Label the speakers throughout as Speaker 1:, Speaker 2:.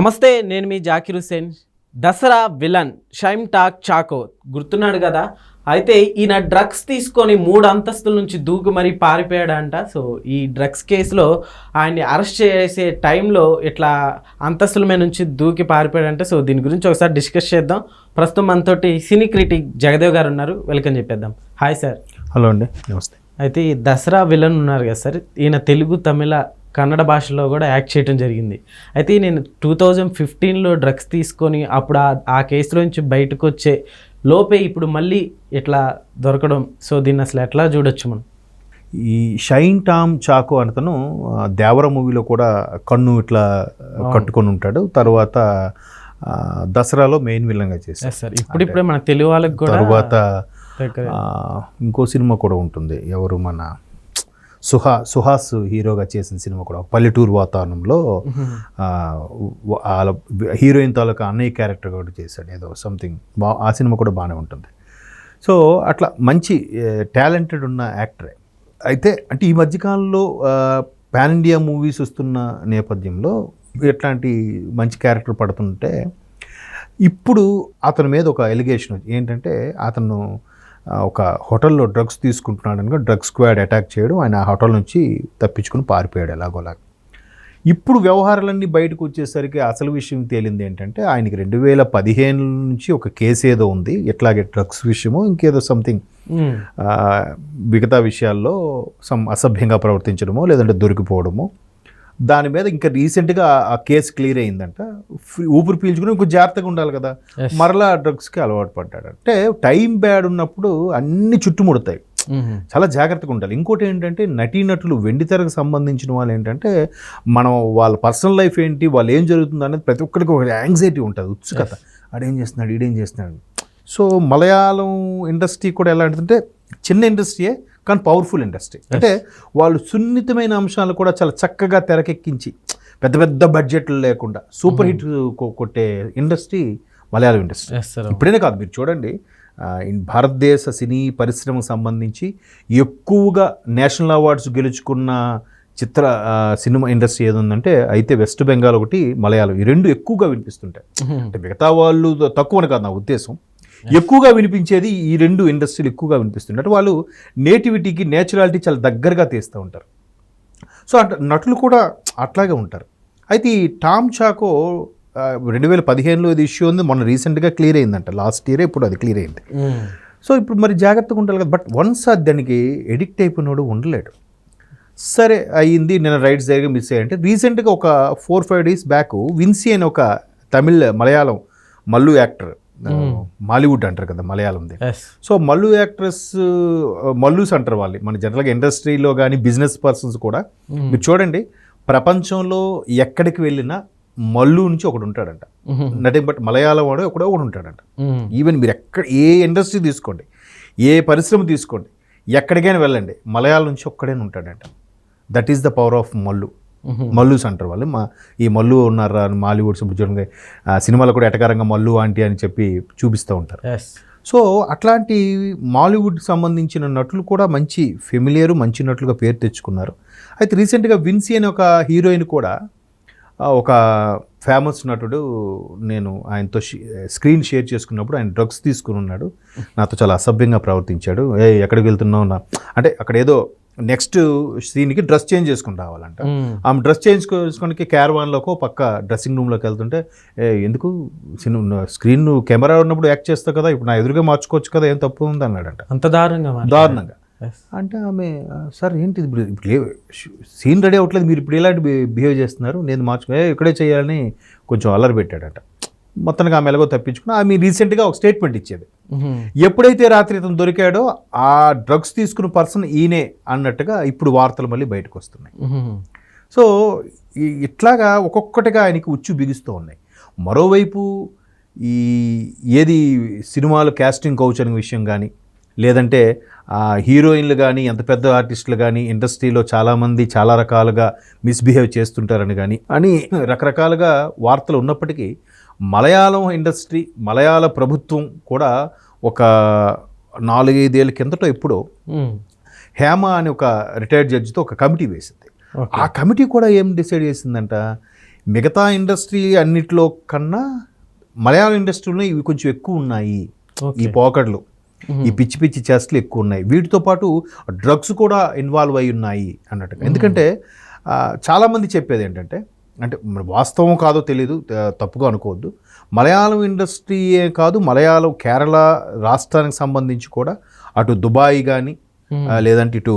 Speaker 1: నమస్తే నేను మీ జాకిర్ హుసేన్ దసరా విలన్ షైమ్ టాక్ చాకో గుర్తున్నాడు కదా? అయితే ఈయన డ్రగ్స్ తీసుకొని మూడు అంతస్తుల నుంచి దూకి మరీ పారిపోయాడంట. సో ఈ డ్రగ్స్ కేసులో ఆయన్ని అరెస్ట్ చేసే టైంలో ఇట్లా అంతస్తుల మీద నుంచి దూకి పారిపోయాడంట. సో దీని గురించి ఒకసారి డిస్కస్ చేద్దాం. ప్రస్తుతం మనతోటి సినీ క్రిటిక్ జగదేవ్ గారు ఉన్నారు. వెల్కమ్ చెప్పేద్దాం. Hi sir.
Speaker 2: హలో అండి. నమస్తే.
Speaker 1: అయితే ఈ దసరా విలన్ ఉన్నారు కదా సార్. ఈయన తెలుగు తమిళ కన్నడ భాషలో కూడా యాక్ట్ చేయడం జరిగింది. అయితే నేను టూ థౌజండ్ ఫిఫ్టీన్లో డ్రగ్స్ తీసుకొని అప్పుడు ఆ ఆ కేసులో నుంచి బయటకు వచ్చే లోపే ఇప్పుడు మళ్ళీ ఇట్లా దొరకడం. సో దీన్ని అసలు ఎట్లా చూడొచ్చు మనం?
Speaker 2: ఈ షైన్ టామ్ చాకో అతను ఆ, దేవర మూవీలో కూడా కన్ను ఇట్లా కట్టుకొని ఉంటాడు. తర్వాత దసరాలో మెయిన్ విలన్గా
Speaker 1: ఎస్ సార్ ఇప్పుడిప్పుడే మన తెలుగు వాళ్ళకి కూడా
Speaker 2: తర్వాత ఇంకో సినిమా కూడా ఉంటుంది. ఎవరు మన సుహా సుహాస్ హీరోగా చేసిన సినిమా కూడా పల్లెటూరు వాతావరణంలో వాళ్ళ హీరోయిన్ తాలూకా అన్నయ్య క్యారెక్టర్ కూడా చేశాడు ఏదో సంథింగ్. బా ఆ సినిమా కూడా బాగానే ఉంటుంది. సో అట్లా మంచి టాలెంటెడ్ ఉన్న యాక్టరే. అయితే అంటే ఈ మధ్యకాలంలో పాన్ ఇండియా మూవీస్ వస్తున్న నేపథ్యంలో ఎట్లాంటి మంచి క్యారెక్టర్ పడుతుంటే ఇప్పుడు అతని మీద ఒక ఎలిగేషన్ ఏంటంటే అతను ఒక హోటల్లో డ్రగ్స్ తీసుకుంటున్నాడు అనుకో డ్రగ్స్ స్క్వాడ్ అటాక్ చేయడం ఆయన ఆ హోటల్ నుంచి తప్పించుకుని పారిపోయాడు ఎలాగోలాగా ఇప్పుడు వ్యవహారాలన్నీ బయటకు వచ్చేసరికి అసలు విషయం తేలింది ఏంటంటే ఆయనకి రెండు వేల పదిహేను నుంచి ఒక కేసు ఏదో ఉంది ఎట్లాగే డ్రగ్స్ విషయమో ఇంకేదో సంథింగ్. మిగతా విషయాల్లో సమ్ అసభ్యంగా ప్రవర్తించడమో లేదంటే దొరికిపోవడమో దాని మీద ఇంకా రీసెంట్గా ఆ కేసు క్లియర్ అయిందంట. ఊపిరి పీల్చుకుని ఇంకో జాగ్రత్తగా ఉండాలి కదా. మరలా డ్రగ్స్కి అలవాటు పడ్డాడు. అంటే టైం బ్యాడ్ ఉన్నప్పుడు అన్ని చుట్టుముడతాయి. చాలా జాగ్రత్తగా ఉండాలి. ఇంకోటి ఏంటంటే నటీనటులు వెండితెరకు సంబంధించిన వాళ్ళు ఏంటంటే మనం వాళ్ళ పర్సనల్ లైఫ్ ఏంటి వాళ్ళు ఏం జరుగుతుంది అనేది ప్రతి ఒక్కరికి ఒక యాంగ్జైటీ ఉంటుంది. ఉత్సుకత ఆడేం చేస్తున్నాడు ఈడేం చేస్తున్నాడు. సో మలయాళం ఇండస్ట్రీ కూడా ఎలాంటిదంటే చిన్న ఇండస్ట్రీయే కానీ పవర్ఫుల్ ఇండస్ట్రీ అంటే వాళ్ళు సున్నితమైన అంశాలు కూడా చాలా చక్కగా తెరకెక్కించి పెద్ద పెద్ద బడ్జెట్లు లేకుండా సూపర్ హిట్ కొ- కొట్టే ఇండస్ట్రీ మలయాళం ఇండస్ట్రీ ఇప్పుడేనే కాదు మీరు చూడండి భారతదేశ సినీ పరిశ్రమకు సంబంధించి ఎక్కువగా నేషనల్ అవార్డ్స్ గెలుచుకున్న చిత్ర సినిమా ఇండస్ట్రీ ఏది ఉందంటే అయితే వెస్ట్ బెంగాల్ ఒకటి మలయాళం ఈ రెండు ఎక్కువగా వినిపిస్తుంటాయి.
Speaker 1: మ్మ్.
Speaker 2: అంటే మిగతా వాళ్ళు తక్కువని కాదు నా ఉద్దేశం. ఎక్కువగా వినిపించేది ఈ రెండు ఇండస్ట్రీలు ఎక్కువగా వినిపిస్తుంటాయి అంటే వాళ్ళు నేటివిటీకి నేచురాలిటీ చాలా దగ్గరగా తీస్తూ ఉంటారు. సో అట్ నటులు కూడా అట్లాగే ఉంటారు. అయితే ఈ టామ్ చాకో రెండు వేల పదిహేనులో ఇది ఇష్యూ ఉంది. మొన్న రీసెంట్గా క్లియర్ అయిందంట. లాస్ట్ ఇయర్ ఇప్పుడు అది క్లియర్ అయింది.
Speaker 1: మ్మ్.
Speaker 2: సో ఇప్పుడు మరి జాగ్రత్తగా ఉండాలి కదా. బట్ వన్స్ అది దానికి ఎడిక్ట్ అయిపోయినాడు ఉండలేడు. సరే అయ్యింది. నేను రైట్స్ జరిగి మిస్ అయ్యంటే రీసెంట్గా ఒక four five days back Vincy అని ఒక తమిళ్ మలయాళం మల్లు యాక్టర్ మాలీవుడ్ అంటారు కదా మలయాళంది. సో మల్లు యాక్ట్రెస్ మల్లూస్ అంటారు వాళ్ళు. మన జనరల్గా ఇండస్ట్రీలో కానీ బిజినెస్ పర్సన్స్ కూడా. మీరు చూడండి ప్రపంచంలో ఎక్కడికి వెళ్ళినా మల్లు నుంచి ఒకడు ఉంటాడంట. నటింగ్ బట్ మలయాళం వాడు ఒకడో ఒకడు ఉంటాడంట. ఈవెన్ మీరు ఎక్కడ ఏ ఇండస్ట్రీ తీసుకోండి ఏ పరిశ్రమ తీసుకోండి ఎక్కడికైనా వెళ్ళండి మలయాళం నుంచి ఒక్కడైనా ఉంటాడంట. That is the power of Mallu. Mallus అంటారు వాళ్ళు. మా ఈ మల్లు ఉన్నారా అని మాలీవుడ్స్ ఇప్పుడు చూడండి సినిమాలో కూడా ఎటకారంగా మల్లు ఆంటీ అని చెప్పి చూపిస్తూ ఉంటారు. సో అట్లాంటి మాలీవుడ్ సంబంధించిన నటులు కూడా మంచి ఫెమిలియర్ మంచి నటులుగా పేరు తెచ్చుకున్నారు. అయితే రీసెంట్గా విన్సీ అనే ఒక హీరోయిన్ కూడా ఒక ఫేమస్ నటుడు నేను ఆయనతో షి- స్క్రీన్ షేర్ చేసుకున్నప్పుడు ఆయన డ్రగ్స్ తీసుకుని ఉన్నాడు. నాతో చాలా అసభ్యంగా ప్రవర్తించాడు. ఏ ఎక్కడికి వెళ్తున్నావు నా అంటే అక్కడ ఏదో నెక్స్ట్ సీన్కి డ్రెస్ చేంజ్ చేసుకుని రావాలంట. ఆమె డ్రెస్ చేంజ్ చేసుకోనికి క్యారవాన్లోకి పక్క డ్రెస్సింగ్ రూమ్లోకి వెళ్తుంటే ఎందుకు? సినిమా స్క్రీన్ కెమెరా ఉన్నప్పుడు యాక్ట్ చేస్తావు కదా ఇప్పుడు నా ఎదురుగా మార్చుకోవచ్చు కదా ఏం తప్పు ఉంది? అన్నాడంట.
Speaker 1: అంత దారుణంగా.
Speaker 2: దారుణంగా. అంటే ఆమె "ఆ, సార్ ఏంటి ఇప్పుడు సీన్ రెడీ అవ్వట్లేదు మీరు ఇప్పుడు ఇలాంటి బిహేవ్ చేస్తున్నారు నేను మార్చుకో "ఏ, ఇక్కడే చేయాలని కొంచెం అల్లరి పెట్టాడట. మొత్తానికి ఆమె ఎలాగో తప్పించుకుని ఆమె రీసెంట్గా ఒక స్టేట్మెంట్ ఇచ్చేది. ఎప్పుడైతే రాత్రి ఇతను దొరికాడో ఆ డ్రగ్స్ తీసుకున్న పర్సన్ ఈయనే అన్నట్టుగా ఇప్పుడు వార్తలు మళ్ళీ బయటకు వస్తున్నాయి. సో ఇట్లాగా ఒక్కొక్కటిగా ఆయనకి ఉచ్చు బిగుస్తూ ఉన్నాయి. మరోవైపు ఈ ఏది సినిమాలు క్యాస్టింగ్ కౌచ్ అనే విషయం కానీ లేదంటే ఆ హీరోయిన్లు కానీ ఎంత పెద్ద ఆర్టిస్టులు కానీ ఇండస్ట్రీలో చాలామంది చాలా రకాలుగా మిస్బిహేవ్ చేస్తుంటారని కానీ అని రకరకాలుగా వార్తలు ఉన్నప్పటికీ మలయాళం ఇండస్ట్రీ మలయాళ ప్రభుత్వం కూడా ఒక నాలుగైదేళ్ళ కిందటో ఎప్పుడో
Speaker 1: మ్మ్.
Speaker 2: హేమ అని ఒక రిటైర్డ్ జడ్జితో ఒక కమిటీ వేసింది. ఆ కమిటీ కూడా ఏం డిసైడ్ చేసిందంట? మిగతా ఇండస్ట్రీ అన్నిట్లో కన్నా మలయాళం ఇండస్ట్రీలో ఇవి కొంచెం ఎక్కువ ఉన్నాయి. ఈ పోకడ్లు. ఈ పిచ్చి పిచ్చి చేష్టలు ఎక్కువ ఉన్నాయి వీటితో పాటు డ్రగ్స్ కూడా ఇన్వాల్వ్ అయి ఉన్నాయి అన్నట్టుగా. ఎందుకంటే చాలామంది చెప్పేది ఏంటంటే అంటే వాస్తవం కాదో తెలియదు ఆ, తప్పుగా అనుకోవద్దు. మలయాళం ఇండస్ట్రీయే కాదు మలయాళం కేరళ రాష్ట్రానికి సంబంధించి కూడా అటు దుబాయ్ కానీ లేదంటే ఇటు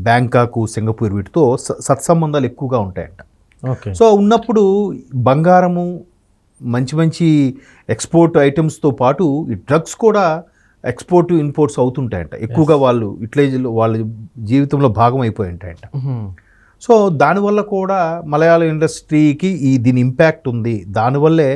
Speaker 2: బ్యాంకాక్ సింగపూర్ వీటితో స- సత్సంబంధాలు ఎక్కువగా ఉంటాయంట.
Speaker 1: ఓకే.
Speaker 2: సో ఉన్నప్పుడు బంగారము మంచి మంచి ఎక్స్పోర్ట్ ఐటమ్స్తో పాటు ఈ డ్రగ్స్ కూడా ఎక్స్పోర్ట్ ఇంపోర్ట్స్ అవుతుంటాయంట. ఎక్కువగా వాళ్ళు ఇట్లే వాళ్ళ జీవితంలో భాగం అయిపోయి ఉంటాయంట సో దానివల్ల కూడా మలయాళ ఇండస్ట్రీకి ఈ దీని ఇంపాక్ట్ ఉంది. దానివల్లే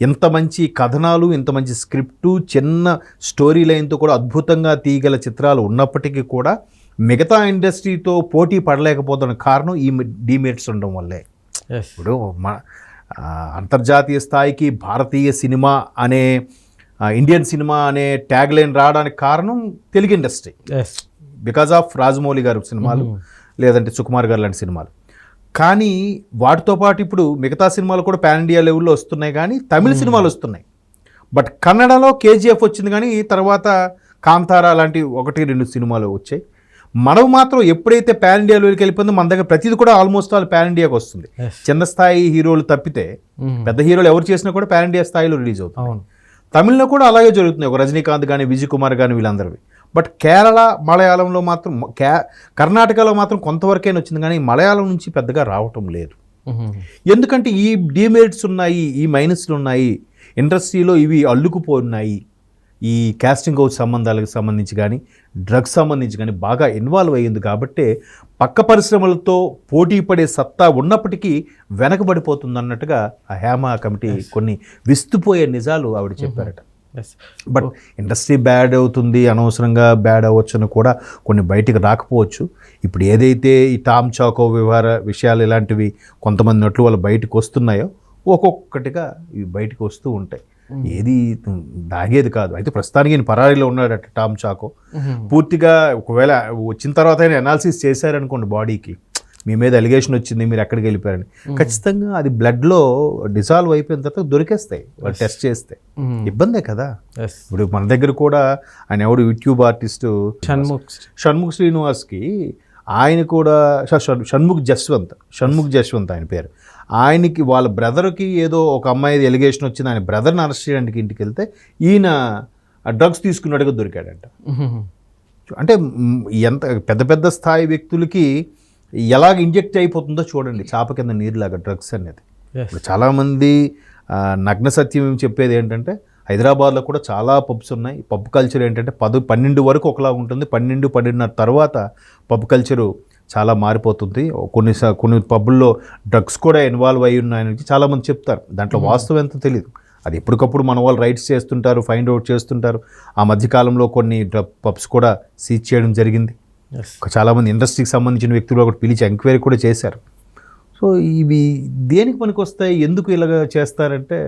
Speaker 2: ఇంత మంచి కథనాలు ఇంత మంచి స్క్రిప్టు చిన్న స్టోరీ లైన్తో కూడా అద్భుతంగా తీయగల చిత్రాలు ఉన్నప్పటికీ కూడా మిగతా ఇండస్ట్రీతో పోటీ పడలేకపోతున్న కారణం ఈ డిమేట్స్ ఉండడం వల్లే. ఇప్పుడు మన అంతర్జాతీయ స్థాయికి భారతీయ సినిమా అనే ఇండియన్ సినిమా అనే ట్యాగ్ లైన్ రావడానికి కారణం Telugu industry. Because of Rajamouli garu సినిమాలు లేదంటే సుకుమార్ గారు లాంటి సినిమాలు. కానీ వాటితో పాటు ఇప్పుడు మిగతా సినిమాలు కూడా పాన్ ఇండియా లెవెల్లో వస్తున్నాయి కానీ తమిళ సినిమాలు వస్తున్నాయి. బట్ కన్నడలో కేజీఎఫ్ వచ్చింది కానీ తర్వాత కాంతారా లాంటి ఒకటి రెండు సినిమాలు వచ్చాయి. మనం మాత్రం ఎప్పుడైతే పాన్ ఇండియా లెవెల్కి వెళ్ళిపోయిందో మన దగ్గర ప్రతిది కూడా ఆల్మోస్ట్ ఆల్ పాన్ ఇండియాకి వస్తుంది. చిన్న స్థాయి హీరోలు తప్పితే పెద్ద హీరోలు ఎవరు చేసినా కూడా పాన్ ఇండియా స్థాయిలో రిలీజ్ అవుతుంది.
Speaker 1: అవును.
Speaker 2: తమిళ్ళో కూడా అలాగే జరుగుతుంది ఒక రజనీకాంత్ కానీ విజయ్ కుమార్ కానీ వీళ్ళందరివి. బట్ కేరళ మలయాళంలో మాత్రం కే కర్ణాటకలో మాత్రం కొంతవరకైనా వచ్చింది కానీ మలయాళం నుంచి పెద్దగా రావటం లేదు. ఎందుకంటే ఈ డిమెరిట్స్ ఉన్నాయి ఈ మైనస్లు ఉన్నాయి ఇండస్ట్రీలో ఇవి అల్లుకుపోఉన్నాయి ఈ కాస్టింగ్ హౌస్ సంబంధాలకు సంబంధించి కానీ డ్రగ్స్ సంబంధించి కానీ బాగా ఇన్వాల్వ్ అయ్యింది కాబట్టే పక్క పరిశ్రమలతో పోటీ పడే సత్తా ఉన్నప్పటికీ వెనకబడిపోతుంది అన్నట్టుగా ఆ హేమ కమిటీ కొన్ని విస్తుపోయే నిజాలు ఆవిడ చెప్పారట.
Speaker 1: ఎస్
Speaker 2: బట్ ఇండస్ట్రీ బ్యాడ్ అవుతుంది అనవసరంగా బ్యాడ్ అవ్వచ్చని కూడా కొన్ని బయటికి రాకపోవచ్చు. ఇప్పుడు ఏదైతే ఈ టామ్ చాకో వ్యవహార విషయాలు ఇలాంటివి కొంతమంది నట్లు వాళ్ళు బయటకు వస్తున్నాయో ఒక్కొక్కటిగా ఇవి బయటకు వస్తూ ఉంటాయి. ఏది దాగేది కాదు. అయితే ప్రస్తుతానికి ఈయన పరారీలో ఉన్నాడట టామ్ చాకో. పూర్తిగా ఒకవేళ వచ్చిన తర్వాత ఆయన అనాలిసిస్ చేశారనుకోండి బాడీకి మీ మీద ఎలిగేషన్ వచ్చింది మీరు ఎక్కడికి వెళ్ళిపోయారని. ఖచ్చితంగా అది బ్లడ్లో డిసాల్వ్ అయిపోయిన తర్వాత దొరికేస్తాయి వాళ్ళు టెస్ట్ చేస్తే. ఇబ్బందే కదా. ఇప్పుడు మన దగ్గర కూడా ఆయన ఎవడు యూట్యూబ్ ఆర్టిస్టు
Speaker 1: షణ్ముఖ్
Speaker 2: షణ్ముఖ్ శ్రీనివాస్కి ఆయన కూడా షణ్ముఖ్ జస్వంత్ షణ్ముఖ్ జస్వంత్ ఆయన పేరు. ఆయనకి వాళ్ళ బ్రదర్కి ఏదో ఒక అమ్మాయి ఎలిగేషన్ వచ్చింది ఆయన బ్రదర్ని అరెస్ట్ చేయడానికి ఇంటికి వెళ్తే ఈయన డ్రగ్స్ తీసుకున్నట్టుగా దొరికాడంట. అంటే ఎంత పెద్ద పెద్ద స్థాయి వ్యక్తులకి ఎలాగ ఇంజెక్ట్ అయిపోతుందో చూడండి చాప కింద నీరులాగా డ్రగ్స్ అనేది. చాలామంది నగ్న సత్యం ఏం చెప్పేది ఏంటంటే హైదరాబాద్లో కూడా చాలా పబ్స్ ఉన్నాయి. పబ్ కల్చర్ ఏంటంటే పది పన్నెండు వరకు ఒకలా ఉంటుంది. పన్నెండు పన్నెండున్నర తర్వాత పబ్ కల్చరు చాలా మారిపోతుంది. కొన్ని కొన్ని పబ్బుల్లో డ్రగ్స్ కూడా ఇన్వాల్వ్ అయి ఉన్నాయని చాలామంది చెప్తారు. దాంట్లో వాస్తవం ఎంతో తెలియదు అది ఎప్పటికప్పుడు మన వాళ్ళు రైట్స్ చేస్తుంటారు ఫైండ్ అవుట్ చేస్తుంటారు. ఆ మధ్యకాలంలో కొన్ని డ్రగ్ పబ్స్ కూడా సీజ్ చేయడం జరిగింది. చాలామంది ఇండస్ట్రీకి సంబంధించిన వ్యక్తులు ఒకటి పిలిచి ఎంక్వైరీ కూడా చేశారు. సో ఇవి దేనికి పనికి వస్తాయి ఎందుకు ఇలాగ చేస్తారంటే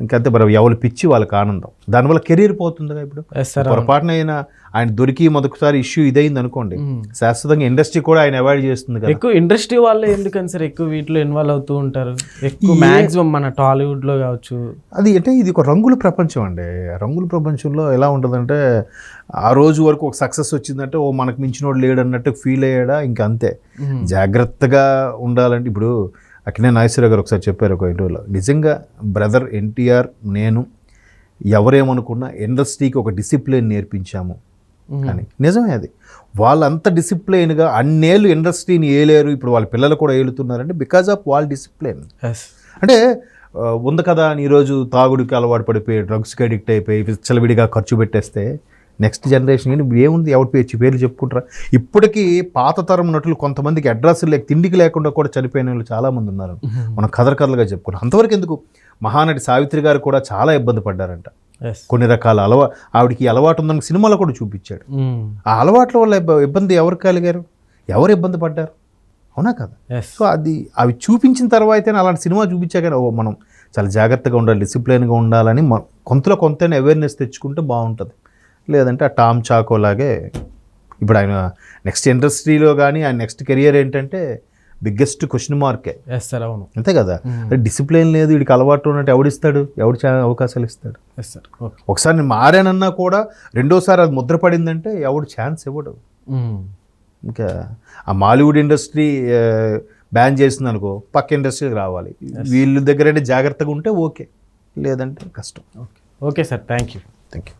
Speaker 2: ఇంకంతే మరి ఎవరు పిచ్చి వాళ్ళకి ఆనందం. దానివల్ల కెరీర్ పోతుందిగా ఇప్పుడు. పొరపాటున అయినా ఆయన దొరికి మొదటిసారి ఇష్యూ ఇదైంది అనుకోండి. శాశ్వతంగా ఇండస్ట్రీ కూడా ఆయన అవాయిడ్ చేస్తుంది కదా.
Speaker 1: ఎక్కువ ఇండస్ట్రీ వాళ్ళే ఎందుకని సార్ ఎక్కువ వీటిలో ఇన్వాల్వ్ అవుతూ ఉంటారు? ఎక్కువ మాక్సిమం మన టాలీవుడ్లో కావచ్చు.
Speaker 2: అది అంటే ఇది ఒక రంగుల ప్రపంచం అండి. రంగుల ప్రపంచంలో ఎలా ఉంటుందంటే ఆ రోజు వరకు ఒక సక్సెస్ వచ్చిందంటే ఓ మనకు మించినోడు లేడు అన్నట్టు ఫీల్ అయ్యాడా? ఇంకా అంతే జాగ్రత్తగా ఉండాలంటే ఇప్పుడు అక్కినే నాగేశ్వరరావు గారు ఒకసారి చెప్పారు ఒక ఇంటర్వ్యూలో నిజంగా బ్రదర్ ఎన్టీఆర్ నేను ఎవరేమనుకున్నా ఇండస్ట్రీకి ఒక డిసిప్లిన్ నేర్పించాము. అని నిజమే అది. వాళ్ళంత డిసిప్లైన్గా అన్నేళ్ళు ఇండస్ట్రీని ఏలేరు ఇప్పుడు వాళ్ళ పిల్లలు కూడా ఏలుతున్నారంటే బికాజ్ ఆఫ్ వాళ్ళ డిసిప్లిన్. అంటే ఉంది కదా అని ఈరోజు తాగుడికి అలవాటు పడిపోయి డ్రగ్స్కి అడిక్ట్ అయిపోయి విచ్చలవిడిగా ఖర్చు పెట్టేస్తే నెక్స్ట్ జనరేషన్ ఏంటి? ఇప్పుడు ఏముంది? ఎవరి పేరు పేర్లు చెప్పుకుంటారా? ఇప్పటికీ పాత తరం నటులు కొంతమందికి అడ్రస్ లేక తిండికి లేకుండా కూడా చనిపోయిన వాళ్ళు చాలామంది ఉన్నారు. మనం కథలు కథలుగా చెప్పుకున్నాం అంతవరకు ఎందుకు? మహానటి సావిత్రి గారు కూడా చాలా ఇబ్బంది పడ్డారంట. కొన్ని రకాల అలవా ఆవిడకి అలవాటు ఉందని సినిమాలో కూడా చూపించాడు. ఆ అలవాట్ల వల్ల ఇబ్బ- ఇబ్బంది ఎవరు కలిగారు? ఎవరు ఇబ్బంది పడ్డారు? అవునా కదా? సో అది అవి చూపించిన తర్వాత అలాంటి సినిమా చూపించాక మనం చాలా జాగ్రత్తగా ఉండాలి డిసిప్లిన్గా ఉండాలని మన కొంతలో కొంత అవేర్నెస్ తెచ్చుకుంటే బాగుంటుంది. లేదంటే ఆ టామ్ చాకో లాగే ఇప్పుడు ఆయన నెక్స్ట్ ఇండస్ట్రీలో కానీ ఆయన నెక్స్ట్ కెరియర్ ఏంటంటే బిగ్గెస్ట్ క్వశ్చన్ మార్కే
Speaker 1: ఎస్ సార్ అవును.
Speaker 2: అంతే కదా? డిసిప్లిన్ లేదు వీడికి అలవాటు ఉన్నట్టు ఎవడిస్తాడు ఎవడు అవకాశాలు ఇస్తాడు?
Speaker 1: ఎస్ సార్
Speaker 2: ఒకసారి నేను మారానన్నా కూడా రెండోసారి అది ముద్ర పడిందంటే ఎవడు ఛాన్స్ ఇవ్వడు. ఇంకా ఆ మాలీవుడ్ ఇండస్ట్రీ బ్యాన్ చేసింది అనుకో పక్క ఇండస్ట్రీకి రావాలి. వీళ్ళ దగ్గర జాగ్రత్తగా ఉంటే ఓకే లేదంటే కష్టం.
Speaker 1: Okay okay sir thank you
Speaker 2: thank you